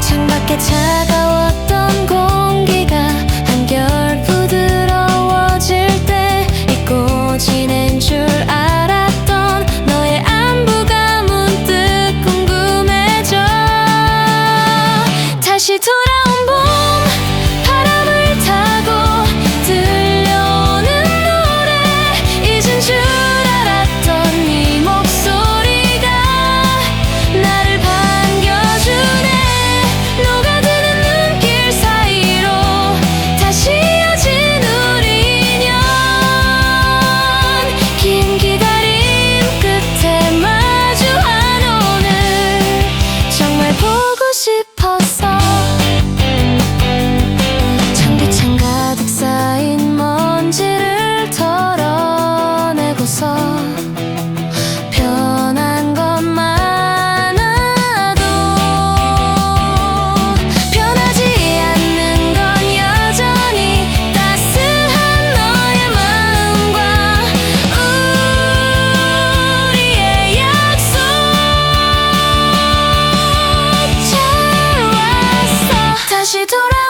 창밖에 차가웠던 공기가 한결 부드러워질 때 잊고 지낸 줄 알았던 너의 안부가 문득 궁금해져 돌아 しとら